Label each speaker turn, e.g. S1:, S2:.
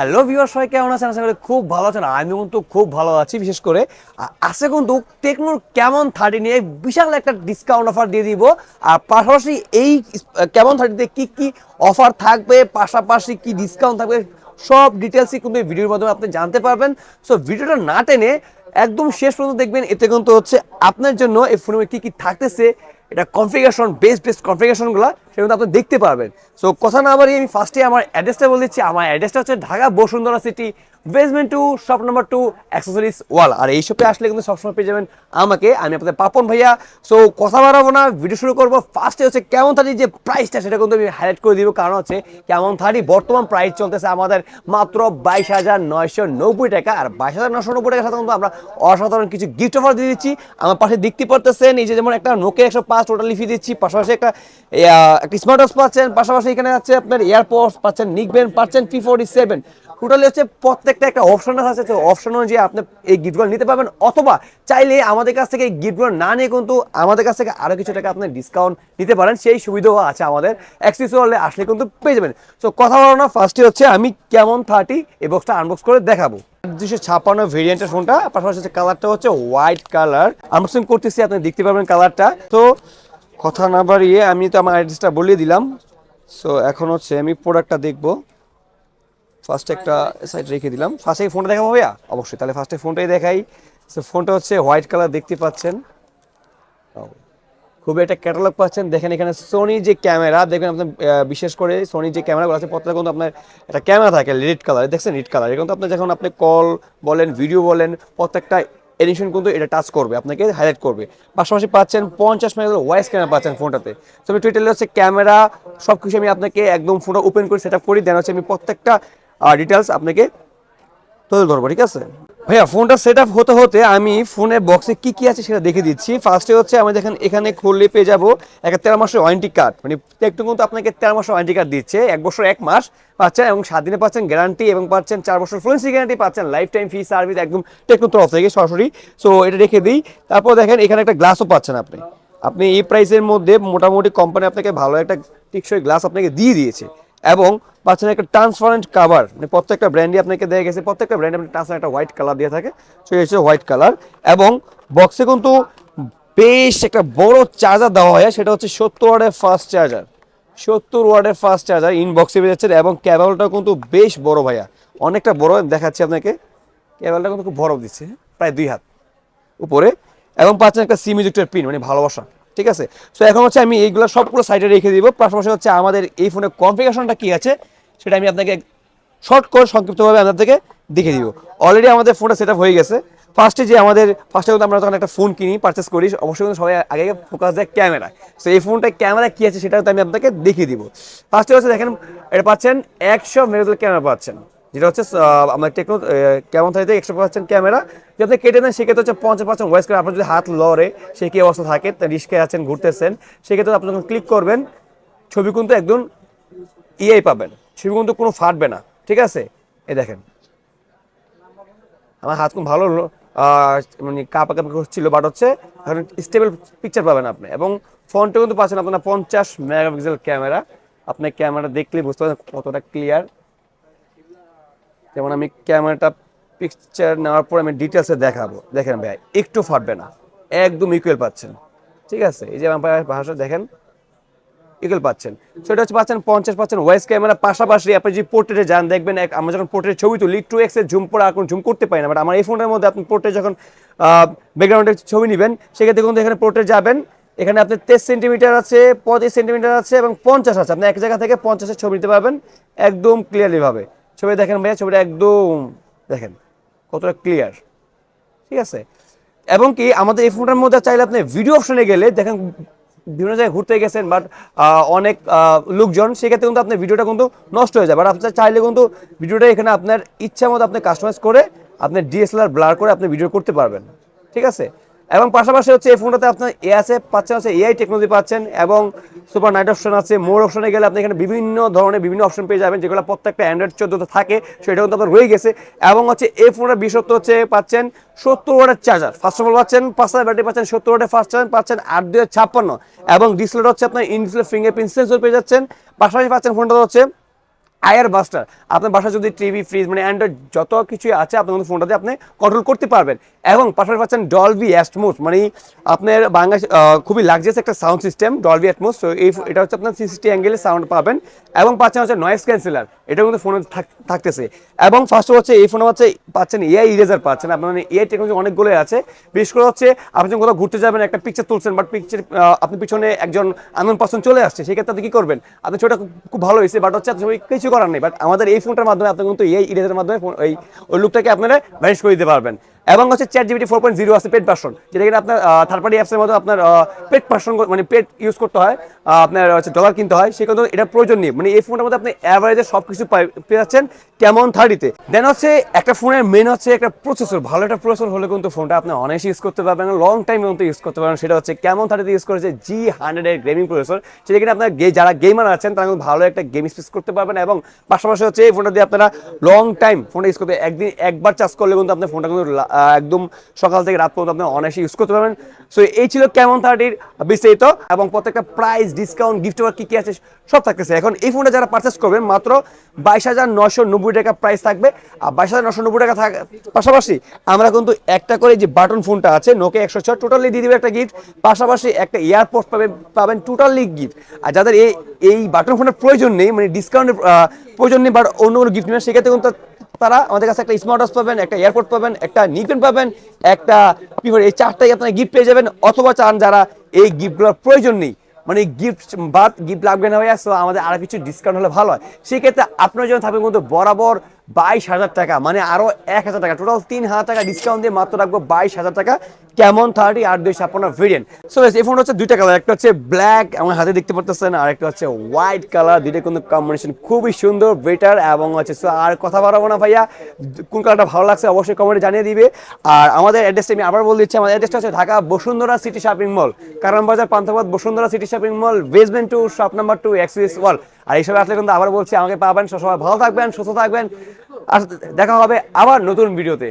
S1: Hello viewer সবাই কেমন আছেন? আশা করি খুব ভালো আছেন। আমি কিন্তু খুব ভালো আছি, বিশেষ করে। আছে কিন্তু টেকনোর কেমন থার্টি নিয়ে বিশাল একটা ডিসকাউন্ট অফার দিয়ে দিব। আর পাশাপাশি এই কেমন থার্টিতে কি কি অফার থাকবে, পাশাপাশি কি ডিসকাউন্ট থাকবে, সব ডিটেলসই কিন্তু ভিডিওর মাধ্যমে আপনি জানতে পারবেন। সো ভিডিওটা না টেনে একদম শেষ পর্যন্ত দেখবেন। এতে কিন্তু হচ্ছে আপনার জন্য এই ফোনে কি কি থাকতেছে, এটা কনফিগারেশন বেস্ট বেস্ট কনফিগারেশনগুলো সেটা আপনি দেখতে পারবেন। সো কথা না বাড়িয়ে আমি ফার্স্টে আমার অ্যাড্রেসটা বলে দিচ্ছি। আমার অ্যাড্রেসটা হচ্ছে Dhaka Bashundhara city basement two shop number two accessories wall আর এই শপে আসলে কিন্তু সবসময় পেয়ে যাবেন আমাকে, আমি আপনাদের পাপন ভাইয়া। সো কথা বাড়াবো না ভিডিও শুরু করব। ফার্স্টে হচ্ছে কেমন থার্টি যে প্রাইসটা সেটা কিন্তু আমি হাইলাইট করে দিব। কারণ হচ্ছে, কেমন থার্টি বর্তমান প্রাইস চলতেছে আমাদের মাত্র বাইশ হাজার নয়শো নব্বই টাকা। আর বাইশ হাজার নশো নব্বই টাকার সাথে কিন্তু আমরা অসাধারণ কিছু গিফট অফার দিয়ে দিচ্ছি। আমার পাশে দেখতে পারতেছেন, এই যে যেমন একটা নোকে একশো পাঁচ টোটালি ফি দিচ্ছি। পাশাপাশি একটা একটা স্মার্ট ওয়াচ পাচ্ছেন, পাশাপাশি এখানে আছে আপনার এয়ারপোর্টস পাচ্ছেন নিকবেন পাচ্ছেন পি ফোর্টি সেভেন টোটালি হচ্ছে প্রত্যেকটা একটা অপশন আছে তো অপশন অনুযায়ী আপনি এই গিফটগুলো নিতে পারবেন, অথবা চাইলে আমাদের কাছ থেকে এই গিফটগুলো না নিয়ে কিন্তু আমাদের কাছ থেকে আরও কিছু টাকা আপনি ডিসকাউন্ট নিতে পারেন, সেই সুবিধাও আছে আমাদের। অ্যাক্সেস হলে আসলে কিন্তু পেয়ে যাবেন। তো কথা বলো না ফার্স্টে হচ্ছে আমি কেমন থার্টি এই বক্সটা আনবক্স করে দেখাবো। দুশো ছাপ্পান্ন ভেরিয়েন্টের ফোনটা পাশাপাশি কালারটা হচ্ছে হোয়াইট কালার আনবক্সিং করতেছি, আপনি দেখতে পারবেন কালারটা তো কথা না বাড়িয়ে আমি তো আমার অ্যাড্রেসটা বলিয়ে দিলাম। সো এখন হচ্ছে আমি প্রোডাক্টটা দেখব। ফার্স্টে একটা সাইড রেখে দিলাম। ফার্স্টে ফোনটা দেখাবো ভাইয়া? অবশ্যই। তাহলে ফার্স্টে ফোনটাই দেখাই। সো ফোনটা হচ্ছে হোয়াইট কালার দেখতে পাচ্ছেন। খুবই একটা ক্যাটালগ পাচ্ছেন। দেখেন এখানে সোনি যে ক্যামেরা দেখবেন আপনার বিশেষ করে সোনি যে ক্যামেরাগুলো আছে প্রত্যেকটা কিন্তু আপনার একটা ক্যামেরা থাকে রেড কালার দেখছেন? রেড কালার কিন্তু আপনার যখন আপনি কল বলেন ভিডিও বলেন, প্রত্যেকটা এডিশন কিন্তু এটা টাচ করবে, আপনাকে হাইলাইট করবে। পাশাপাশি পাচ্ছেন পঞ্চাশ মেগাপিক্সেল ওয়াইস ক্যামেরা পাচ্ছেন ফোনটাতে তো আমি টুইটারে হচ্ছে ক্যামেরা সব কিছু আমি আপনাকে একদম ফোনটা ওপেন করে সেট আপ করি। দেন হচ্ছে আমি প্রত্যেকটা ডিটেলস আপনাকে তুলে ধরবো ঠিক আছে? ভাইয়া ফোনটা সেট আপ হতে হতে আমি ফোনের বক্সে কি কি আছে সেটা দেখে দিচ্ছি। ফার্স্টে হচ্ছে আমি দেখেন এখানে খুললে পেয়ে যাব একটা তেরো মাসের ওয়ারেন্টি কার্ড মানে একটু কিন্তু আপনাকে তেরো মাসের ওয়ারেন্টি কার্ড দিচ্ছে, এক বছর, এক মাস পাচ্ছেন এবং সাত দিনে পাচ্ছেন গ্যারান্টি এবং পাচ্ছেন চার বছর ফ্লুয়েন্সি গ্যারান্টি পাচ্ছেন লাইফ টাইম ফি সার্ভিস একদম টেকনো তরফ থেকে সরাসরি। সো এটা রেখে দিই। তারপর দেখেন এখানে একটা গ্লাসও পাচ্ছেন আপনি। আপনি এই প্রাইসের মধ্যে মোটামুটি কোম্পানি আপনাকে ভালো একটা টিকসই গ্লাস আপনাকে দিয়ে দিয়েছে। এবং পাচ্ছেন একটা ট্রান্সপারেন্ট কাভার মানে প্রত্যেকটা ব্র্যান্ডই আপনাকে দেওয়া গেছে, প্রত্যেকটা ব্র্যান্ড আপনি ট্রান্সপারেন্ট একটা হোয়াইট কালার দিয়ে থাকে। সো এই হচ্ছে হোয়াইট কালার এবং বক্সে কিন্তু বেশ একটা বড় চার্জার দেওয়া হয়, সেটা হচ্ছে সত্তর ওয়ার্ডের ফাস্ট চার্জার সত্তর ওয়ার্ডের ফাস্ট চার্জার ইনবক্সে পেয়ে এবং ক্যাবেলটাও কিন্তু বেশ বড় ভাইয়া। অনেকটা বড় দেখাচ্ছি আপনাকে। ক্যাবেলটা কিন্তু খুব বড় দিচ্ছে, প্রায় দুই হাত উপরে। এবং পাচ্ছেন একটা সিম পিন মানে ভালোবাসা। ঠিক আছে? সো এখন হচ্ছে আমি এইগুলো সবগুলো সাইডে রেখে দিব। পাশাপাশি হচ্ছে আমাদের এই ফোনের কনফিগারেশনটা কী আছে, সেটা আমি আপনাকে শর্ট করে সংক্ষিপ্তভাবে আপনাদেরকে দেখে দিব। অলরেডি আমাদের ফোনটা সেট হয়ে গেছে। ফার্স্টে যে আমাদের ফার্স্টে কিন্তু আমরা যখন একটা ফোন কিনি পারচেস করি, অবশ্যই কিন্তু সবাই আগে ফোকাস দেয় ক্যামেরা সো এই ফোনটা ক্যামেরা কী আছে সেটা আমি আপনাকে দেখিয়ে দিব। ফার্স্টে হচ্ছে দেখেন, এটা পাচ্ছেন একশো মেগাপিক্সেল ক্যামেরা পাচ্ছেন। যেটা হচ্ছে আমার টেকনো কেমন থাকে একশো পার্সেন্ট ক্যামেরা যদি আপনি কেটে দেন সেক্ষেত্রে হচ্ছে পঞ্চাশ পার্সেন্ট ওয়েস করে আপনার যদি হাত লড়ে, সে কি অবস্থা থাকে? রিস্কে আছেন, ঘুরতেছেন। সেক্ষেত্রে আপনি যখন ক্লিক করবেন, ছবি কিন্তু একদম ইয়ে পাবেন। ছবি কিন্তু কোনো ফাটবে না। ঠিক আছে? এই দেখেন। আমার হাত খুব ভালো মানে কাপা কাপা করছিল বাট হচ্ছে এখন স্টেবল পিকচার পাবেন আপনি। এবং ফোনটা কিন্তু পাচ্ছেন আপনার পঞ্চাশ মেগাপিক্সেল ক্যামেরা আপনি ক্যামেরা দেখলে বুঝতে পারছেন কতটা ক্লিয়ার যেমন আমি ক্যামেরাটা পিকচার নেওয়ার পর আমি ডিটেলসে দেখাবো। দেখেন ভাই, একটু ফাটবে না। একদম ইকুয়াল পাচ্ছেন। ঠিক আছে? এই যে আমার ভাষা দেখেন ইকুয়াল পাচ্ছেন। সেটা হচ্ছে পাচ্ছেন পঞ্চাশ পাচ্ছেন ওয়েস ক্যামেরা পাশাপাশি আপনি যদি পোর্ট্রেটে যান, দেখবেন এক আমরা যখন পোর্ট্রেট ছবি তুলি টু এক্সের জুম করে আর কোনো করতে পারি না। বাট আমার এই ফোনের মধ্যে আপনি পোর্ট্রেট যখন ব্যাকগ্রাউন্ডে ছবি নেবেন, সেক্ষেত্রে কিন্তু এখানে পোর্ট্রেট যাবেন। এখানে আপনি তেইশ সেন্টিমিটার আছে পঁচিশ সেন্টিমিটার আছে এবং পঞ্চাশ আছে। আপনি এক জায়গা থেকে পঞ্চাশের ছবি নিতে পারবেন, একদম ক্লিয়ারলি ভাবে। ছবি দেখেন ভাইয়া, ছবিটা একদম দেখেন, কতটা ক্লিয়ার ঠিক আছে? এবং কি, আমাদের এই ফোনটার মধ্যে চাইলে আপনি ভিডিও অপশনে গেলে দেখেন বিভিন্ন জায়গায় ঘুরতে গেছেন বাট অনেক লোকজন, সেক্ষেত্রে কিন্তু আপনার ভিডিওটা কিন্তু নষ্ট হয়ে যায়। বাট আপনার চাইলে কিন্তু ভিডিওটা এখানে আপনার ইচ্ছা মতো আপনি কাস্টমাইজ করে আপনি ডিএসএলআর ব্লার করে আপনি ভিডিও করতে পারবেন। ঠিক আছে? এবং পাশাপাশি হচ্ছে এই ফোনটাতে আপনার এ আছে পাচ্ছেন হচ্ছে এআই টেকনোলজি পাচ্ছেন এবং সুপার নাইট অপশন আছে। মোর অপশনে গেলে আপনি এখানে বিভিন্ন ধরনের বিভিন্ন অপশন পেয়ে যাবেন, যেগুলো প্রত্যেকটা অ্যান্ড্রয়েড চোদ্দতে থাকে সেটা কিন্তু আপনার রয়ে গেছে। এবং হচ্ছে এই ফোনের বিশেষত্ব হচ্ছে পাচ্ছেন সত্তর ওয়াটের চার্জার ফার্স্ট অফ অল পাচ্ছেন, পাঁচ হাজার ব্যাটারি পাচ্ছেন, সত্তর ওয়াটের ফার্স্ট চার্জার পাচ্ছেন আট দুই ছাপ্পান্ন। এবং ডিসপ্লেটা হচ্ছে আপনার ইনডিসপ্লে ফিঙ্গারপ্রিন্ট সেন্সর পেয়ে যাচ্ছেন। পাশাপাশি পাচ্ছেন ফোনটা হচ্ছে আয়ার বাস্টার আপনার বাসায় যদি টিভি ফ্রিজ মানে অ্যান্ড্রয়েড যত কিছু আছে, আপনার ফোনটাতে আপনি কন্ট্রোল করতে পারবেন। এবং পাশাপাশি পাচ্ছেন ডলবি অ্যাটমোস মানে আপনার বাংলা খুবই লাক্সারিয়াস একটা সাউন্ড সিস্টেম ডলবি অ্যাটমোস তো এই এটা হচ্ছে আপনার থ্রি সিক্সটি অ্যাঙ্গেলে সাউন্ড পাবেন। এবং পাচ্ছেন হচ্ছে নয়েজ ক্যান্সেলার এটা কিন্তু ফোনে থাকতেছে। এবং ফার্স্ট হচ্ছে এই ফোনে হচ্ছে পাচ্ছেন এআই ইরেজার পাচ্ছেন। আপনার মানে এআই টেকনোলজি অনেকগুলো আছে। বিশেষ করে হচ্ছে আপনি যখন কোথাও ঘুরতে যাবেন, একটা পিকচার তুলছেন বাট পিকচার আপনি পিছনে একজন আনন্দ পার্সন চলে আসছে সেক্ষেত্রে আপনি কি করবেন? আপনি ছবিটা খুব- ভালো হয়েছে বাট হচ্ছে আপনি কিছু করার নেই। বাট আমাদের এই ফোনটার মাধ্যমে আপনি কিন্তু এআই ইরেজার মাধ্যমে ওই ওই লুকটাকে আপনারা ভ্যানিশ করে দিতে পারবেন। এবং হচ্ছে chat GPT four point zero আছে পেড ভার্সন যেটা কিনা আপনার থার্ড পার্টি অ্যাপসের মধ্যে আপনার পেড ভার্সন মানে পেড ইউজ করতে হয় আপনার হচ্ছে ডলার কিনতে হয়, সে কিন্তু এটা প্রয়োজন নেই মানে এই ফোনটার মধ্যে আপনি অ্যাভারেজে সব কিছু পেয়ে যাচ্ছেন কেমন থার্টিতে দেন হচ্ছে একটা ফোনের মেন হচ্ছে একটা প্রসেসর ভালো একটা প্রসেসর হলে কিন্তু ফোনটা আপনি অনেক ইউজ করতে পারবেন লং টাইম পর্যন্ত ইউজ করতে পারবেন। সেটা হচ্ছে কেমন থার্টিতে ইউজ করেছে জি হান্ড্রেডের গেমিং প্রসেসর সেটা কিনা আপনার যারা গেমার আছেন, তারা কিন্তু ভালো একটা গেম স্পেস করতে পারবেন এবং পাশাপাশি হচ্ছে এই ফোনটা দিয়ে আপনারা লং টাইম ফোনটা ইউজ করতে একদিন একবার চার্জ করলে কিন্তু আপনার ফোনটা কিন্তু একদম সকাল থেকে রাত পর্যন্ত আপনি অনায়াসে ইউজ করতে পারবেন। সো এই ছিল কেমন থার্টির বিস্তারিত এবং প্রত্যেকটা প্রাইস ডিসকাউন্ট গিফট কি কি আছে সব থাকতেছে। এখন এই ফোনটা যারা পারচেস করবেন, মাত্র বাইশ হাজার নশো নব্বই টাকা প্রাইস থাকবে। আর বাইশ হাজার নশো নব্বই টাকা পাশাপাশি আমরা কিন্তু একটা করে যে বাটন ফোনটা আছে নোকে একশো ছয় টোটালি দিয়ে দিবে একটা গিফট পাশাপাশি একটা এয়ারপোর্ট পাবেন পাবেন টোটালি গিফট আর যাদের এই এই বাটন ফোনের প্রয়োজন নেই মানে ডিসকাউন্টের প্রয়োজন নেই বাট অন্য কোনো গিফট নেই, সেক্ষেত্রে কিন্তু তারা আমাদের কাছে একটা স্মার্ট ওয়াচ পাবেন, একটা এয়ারপোর্ট পাবেন, একটা নিপেন পাবেন, একটা বলে, এই চারটাই আপনারা গিফট পেয়ে যাবেন, অথবা চান যারা এই গিফটগুলোর প্রয়োজন নেই। মানে গিফট বাদ গিফট লাগবে না হয়ে আসলে আমাদের আরও কিছু ডিসকাউন্ট হলে ভালো হয়। সেক্ষেত্রে আপনার জন্য থাকবে কিন্তু বরাবর বাইশ হাজার টাকা মানে আরও এক হাজার টাকা। টোটাল তিন হাজার টাকা ডিসকাউন্ট দিয়ে মাত্র রাখব বাইশ হাজার টাকা। কেমন থার্টি আট, দুই ছাপ্পান্ন ভেরিয়েন্ট সো এই ফোনটা হচ্ছে দুইটা কালার একটা হচ্ছে ব্ল্যাক আমার হাতে দেখতে পারতেছেন, আর একটা হচ্ছে হোয়াইট কালার দুইটা কিন্তু কম্বিনেশন খুবই সুন্দর বেটার এবং হচ্ছে, so আর কথা বাড়াবো না ভাইয়া। কোন কালারটা ভালো লাগছে অবশ্যই কমেন্টে জানিয়ে দিবে। আর আমাদের অ্যাড্রেসটা আমি আবার বলে দিচ্ছি, আমাদের অ্যাড্রেসটা হচ্ছে Dhaka Bashundhara city shopping mall Karwan Bazar Panthapath Bashundhara city shopping mall basement two shop number two axis wall আর এইসব আসলে কিন্তু আবার বলছি, আমাকে পাবেন সবাই ভালো থাকবেন, সুস্থ থাকবেন। আর দেখা হবে আবার নতুন ভিডিওতে।